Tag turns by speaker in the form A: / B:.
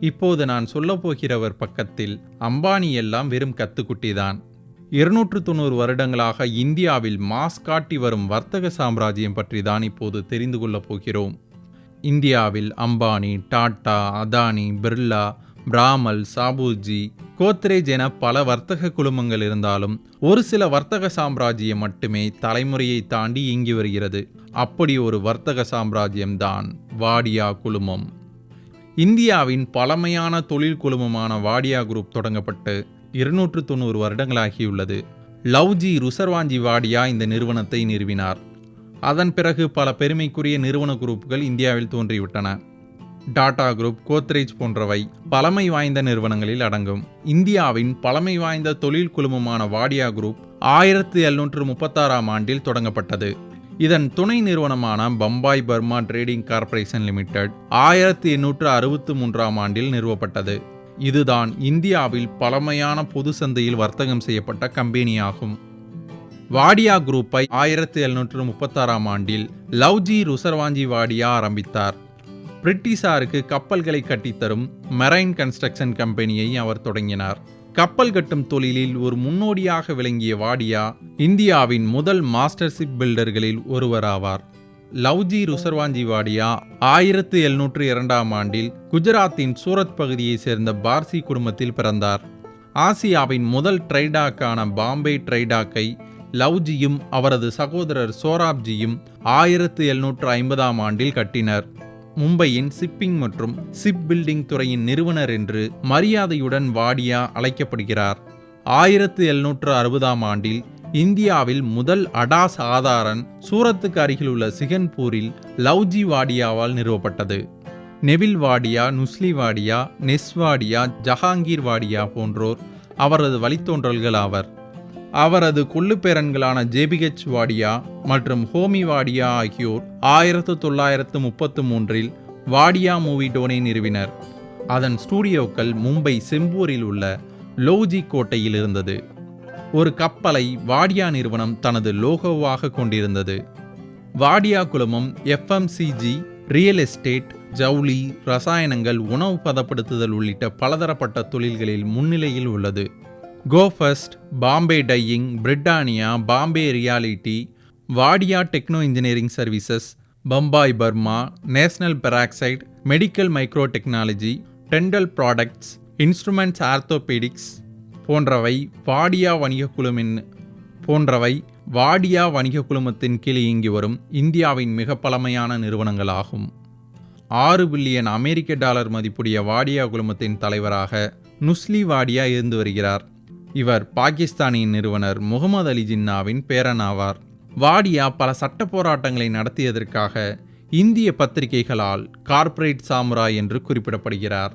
A: இப்போது நான் சொல்லப்போகிறவர் பக்கத்தில் அம்பானி எல்லாம் வெறும் கத்துக்குட்டிதான். இருநூற்று தொண்ணூறு வருடங்களாக இந்தியாவில் மாஸ் காட்டி வரும் வர்த்தக சாம்ராஜ்யம் பற்றி தான் இப்போது தெரிந்து கொள்ளப் போகிறோம். இந்தியாவில் அம்பானி டாடா அதானி பிர்லா பிராமல் சாபூஜி கோத்ரேஜ் என பல வர்த்தக குழுமங்கள் இருந்தாலும் ஒரு சில வர்த்தக சாம்ராஜ்யம் மட்டுமே தலைமுறையை தாண்டி இயங்கி வருகிறது. அப்படி ஒரு வர்த்தக சாம்ராஜ்யம்தான் வாடியா குழுமம். இந்தியாவின் பழமையான தொழில் குழுமமான வாடியா குரூப் தொடங்கப்பட்டு இருநூற்று தொண்ணூறு வருடங்களாகியுள்ளது. லவ்ஜி ருசர்வாஞ்சி வாடியா இந்த நிறுவனத்தை நிறுவினார். அதன் பிறகு பல பெருமைக்குரிய நிறுவன குரூப்புகள் இந்தியாவில் தோன்றிவிட்டன. டாடா குரூப் கோத்ரேஜ் போன்றவை பழமை வாய்ந்த நிறுவனங்களில் அடங்கும். இந்தியாவின் பழமை வாய்ந்த தொழில் குழுமமான வாடியா குரூப் ஆயிரத்தி எழுநூற்று முப்பத்தாறாம் ஆண்டில் தொடங்கப்பட்டது. இதன் துணை நிறுவனமான Bombay Burmah trading corporation limited ஆயிரத்தி எண்ணூற்று அறுபத்தி மூன்றாம் ஆண்டில் நிறுவப்பட்டது. இதுதான் இந்தியாவில் பழமையான பொது சந்தையில் வர்த்தகம் செய்யப்பட்ட கம்பெனியாகும். வாடியா குரூப்பை ஆயிரத்தி எழுநூற்று முப்பத்தாறாம் ஆண்டில் லவ்ஜி ருசர்வாஞ்சி வாடியா ஆரம்பித்தார். பிரிட்டிஷாருக்கு கப்பல்களை கட்டித்தரும் மெரைன் கன்ஸ்ட்ரக்ஷன் கம்பெனியை அவர் தொடங்கினார். கப்பல் கட்டும் தொழிலில் ஒரு முன்னோடியாக விளங்கிய வாடியா இந்தியாவின் முதல் மாஸ்டர்ஷிப் பில்டர்களில் ஒருவராவார். லவ்ஜி ருசர்வாஞ்சி வாடியா ஆயிரத்து எழுநூற்று இரண்டாம் ஆண்டில் குஜராத்தின் சூரத் பகுதியைச் சேர்ந்த பார்சி குடும்பத்தில் பிறந்தார். ஆசியாவின் முதல் ட்ரைடாக்கான பாம்பே ட்ரைடாக்கை லவ்ஜியும் அவரது சகோதரர் சோராப்ஜியும் ஆயிரத்து எழுநூற்று ஐம்பதாம் ஆண்டில் கட்டினர். மும்பையின் ஷிப்பிங் மற்றும் ஷிப் பில்டிங் துறையின் நிறுவனர் என்று மரியாதையுடன் வாடியா அழைக்கப்படுகிறார். ஆயிரத்து எழுநூற்று அறுபதாம் ஆண்டில் இந்தியாவில் முதல் அடாஸ் ஆதாரன் சூரத்துக்கு அருகில் உள்ள சிகன்பூரில் லவ்ஜி வாடியாவால் நிறுவப்பட்டது. நெவில் வாடியா நுஸ்லி வாடியா நெஸ் வாடியா ஜஹாங்கீர் வாடியா போன்றோர் அவரது வழித்தோன்றல்கள் ஆவர். அவரது கொள்ளுப்பேரன்களான ஜேபிஹெச் வாடியா மற்றும் ஹோமி வாடியா ஆகியோர் ஆயிரத்து தொள்ளாயிரத்து முப்பத்து மூன்றில் வாடியா மூவி டோனை நிறுவினர். அதன் ஸ்டூடியோக்கள் மும்பை செம்பூரில் உள்ள லோஜி கோட்டையில் இருந்தது. ஒரு கப்பலை வாடியா நிறுவனம் தனது லோகோவாக கொண்டிருந்தது. வாடியா குழுமம் எஃப்எம்சிஜி ரியல் எஸ்டேட் ஜவுளி ரசாயனங்கள் உணவு பதப்படுத்துதல் உள்ளிட்ட பலதரப்பட்ட தொழில்களில் முன்னிலையில் உள்ளது. Go First Bombay Dyeing Britannia Bombay Realty Wadia Techno Engineering Services Bombay Burmah National Peroxide medical micro technology dental products instruments orthopaedics போன்றவை வாடியா வணிக குழுமின் போன்றவை வாடியா வணிக குழுமத்தின் கீழ் இயங்கி வரும் இந்தியாவின் மிக பழமையான நிறுவனங்களாகும். ஆறு பில்லியன் அமெரிக்க டாலர் மதிப்புடைய வாடியா குழுமத்தின் தலைவராக நுஸ்லி வாடியா இருந்து வருகிறார். இவர் பாகிஸ்தானியின் நிறுவனர் முகமது அலி ஜின்னாவின் பேரனாவார். வாடியா பல சட்ட போராட்டங்களை நடத்தியதற்காக இந்திய பத்திரிகைகளால் கார்ப்பரேட் சாமுராய் என்று குறிப்பிடப்படுகிறார்.